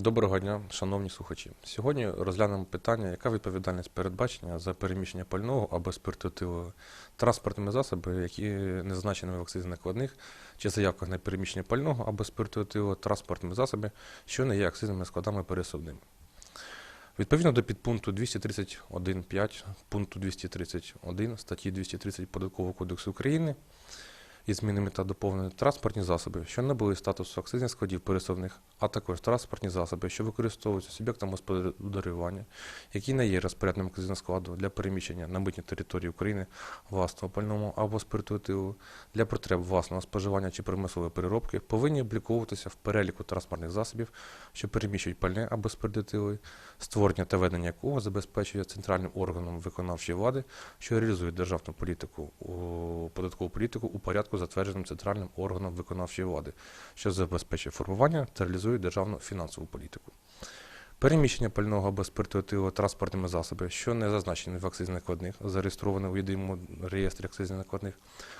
Доброго дня, шановні слухачі. Сьогодні розглянемо питання, яка відповідальність передбачення за переміщення пального або спиртотиву транспортними засобами, які не зазначені в акцизних накладних, чи заявках на переміщення пального або спиртотиву транспортними засобами, що не є акцизними складами пересувними. Відповідно до підпункту 231.5 пункту 231 статті 230 Податкового кодексу України із змінами та доповненими транспортні засоби, що набули статусу акцизних складів пересувних, а також транспортні засоби, що використовуються суб'єктом господарювання, які не є розпорядним акцизного складу для переміщення на митній території України власного пального або спирту для потреб власного споживання чи промислової переробки, повинні обліковуватися в переліку транспортних засобів, що переміщують пальне або спиртотиви, створення та ведення якого забезпечує центральним органом виконавчої влади, що реалізує державну політику, податкову політику у порядку, затвердженим центральним органом виконавчої влади, що забезпечує формування та реалізує державну фінансову політику. Переміщення пального або спиртотиву транспортними засобами, що не зазначені в акцизних накладних, зареєстровані у єдиному реєстрі акцизних накладних,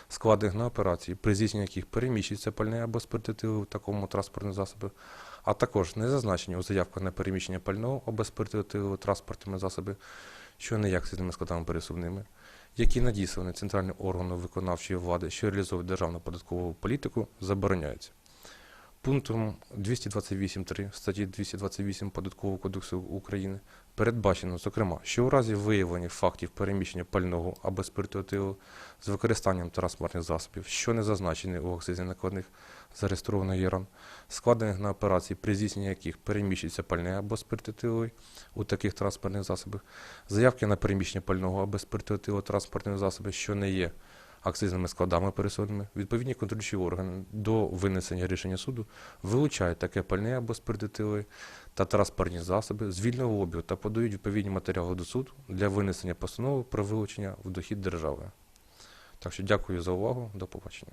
складених на операції, при здійсненні яких переміщується пальне або спиртотиви в такому транспортному засобі, а також не зазначені у заявках на переміщення пального або спиртотиву транспортними засоби, що не як акцизними складами пересувними, які надіслані центральним органом виконавчої влади, що реалізовують державну податкову політику, забороняються. Пунктом 228.3 статті 228 Податкового кодексу України передбачено, зокрема, що у разі виявлення фактів переміщення пального або спиртотиву з використанням транспортних засобів, що не зазначені у акцизних накладних, зареєстрованих ЄРАН, складених на операції, при здійсненні яких переміщується пальне або спиртотивий у таких транспортних засобах, заявки на переміщення пального або спиртотиву транспортних засобів, що не є акцизними складами пересудними, відповідні контролюючі органи до винесення рішення суду вилучають таке пальне або спиртотиви та транспортні засоби з вільного обігу та подають відповідні матеріали до суду для винесення постанови про вилучення в дохід держави. Так що дякую за увагу, до побачення.